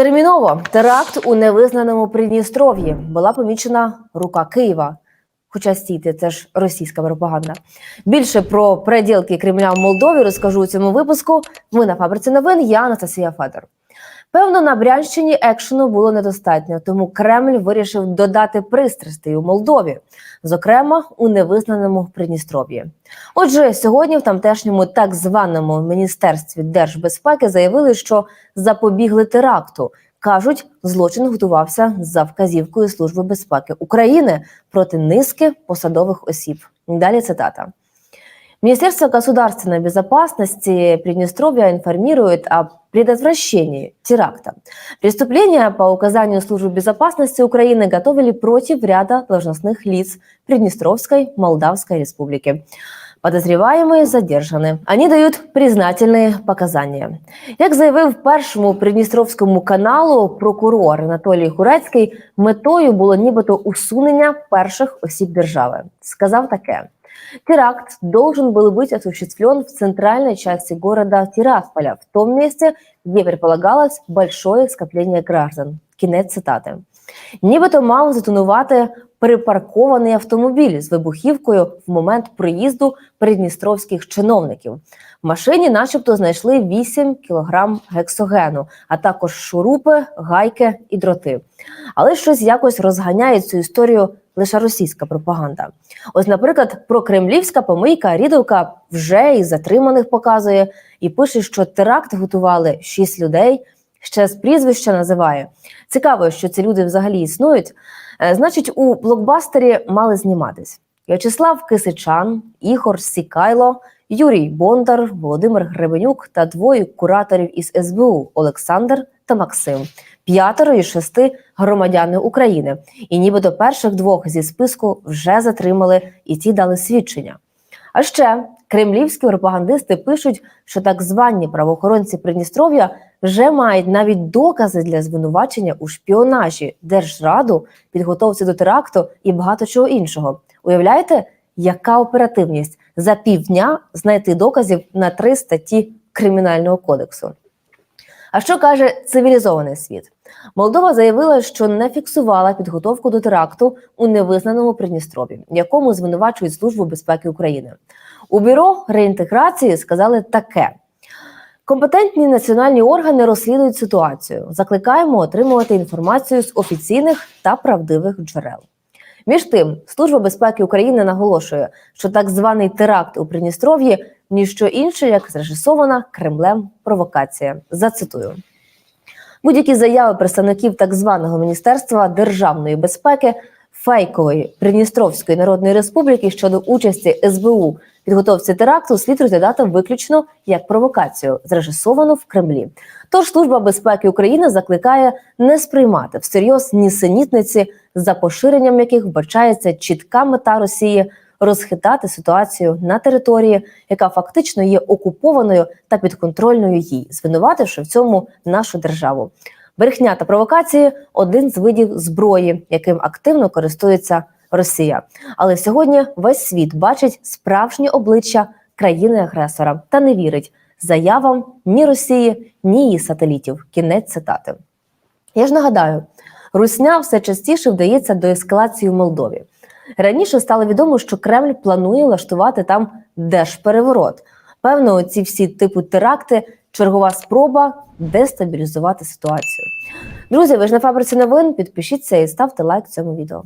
Терміново теракт у невизнаному Придністров'ї була помічена рука Києва. Хоча стійте, це ж російська пропаганда. Більше про переділки Кремля в Молдові розкажу у цьому випуску. Ми на фабриці новин. Я Анастасія Федор. Певно, на Брянщині екшену було недостатньо, тому Кремль вирішив додати пристрастей у Молдові, зокрема у невизнаному Придністров'ї. Отже, сьогодні в тамтешньому так званому міністерстві держбезпеки заявили, що запобігли теракту. Кажуть, злочин готувався за вказівкою Служби безпеки України проти низки посадових осіб. Далі цитата. Министерство государственной безопасности Приднестровья информирует о предотвращении теракта. Преступления по указанию Службы безопасности Украины готовили против ряда должностных лиц Приднестровской Молдавской Республики. Подозреваемые задержаны. Они дают признательные показания. Як заявив першому придністровському каналу прокурор Анатолій Гурецький, метою було нібито усунення перших осіб держави. Сказав таке: теракт должен был быть осуществлен в центральной части города Тирасполя, в том месте, где предполагалось большое скопление граждан. Кінець цитати. Нібито мав затонувати припаркований автомобіль з вибухівкою в момент приїзду придністровських чиновників. В машині, начебто, знайшли 8 кілограм гексогену, а також шурупи, гайки і дроти. Але щось якось розганяє цю історію лише російська пропаганда. Ось, наприклад, про кремлівська помийка Рідовка вже і затриманих показує і пише, що теракт готували 6 людей. Ще з прізвища називає. Цікаво, що ці люди взагалі існують. Е, Значить, у блокбастері мали зніматись В'ячеслав Кисичан, Ігор Сікайло, Юрій Бондар, Володимир Гребенюк та двоє кураторів із СБУ Олександр та Максим. П'ятеро із шести громадяни України. І нібито перших двох зі списку вже затримали і ті дали свідчення. А ще кремлівські пропагандисти пишуть, що так звані правоохоронці Придністров'я вже мають навіть докази для звинувачення у шпіонажі, держраду, підготовці до теракту і багато чого іншого. Уявляєте, яка оперативність за півдня знайти доказів на три статті Кримінального кодексу? А що каже цивілізований світ? Молдова заявила, що не фіксувала підготовку до теракту у невизнаному Придністрові, якому звинувачують Службу безпеки України. У бюро реінтеграції сказали таке: компетентні національні органи розслідують ситуацію. Закликаємо отримувати інформацію з офіційних та правдивих джерел. Між тим, Служба безпеки України наголошує, що так званий теракт у Придністров'ї ніщо інше, як зрежисована Кремлем провокація. Зацитую. Будь-які заяви представників так званого Міністерства державної безпеки фейкової Придністровської Народної Республіки щодо участі СБУ підготовці теракту слід розглядати виключно як провокацію, зрежисовану в Кремлі. Тож Служба безпеки України закликає не сприймати всерйоз нісенітниці, за поширенням яких вбачається чітка мета Росії розхитати ситуацію на території, яка фактично є окупованою та підконтрольною їй, звинувативши в цьому нашу державу. Брехня та провокації один з видів зброї, яким активно користується Росія. Але сьогодні весь світ бачить справжнє обличчя країни-агресора та не вірить заявам ні Росії, ні її сателітів. Кінець цитати. Я ж нагадаю, Русня все частіше вдається до ескалації в Молдові. Раніше стало відомо, що Кремль планує влаштувати там держпереворот. Певно, ці всі типу теракти чергова спроба дестабілізувати ситуацію. Друзі, ви ж на фабриці новин. Підпишіться і ставте лайк цьому відео.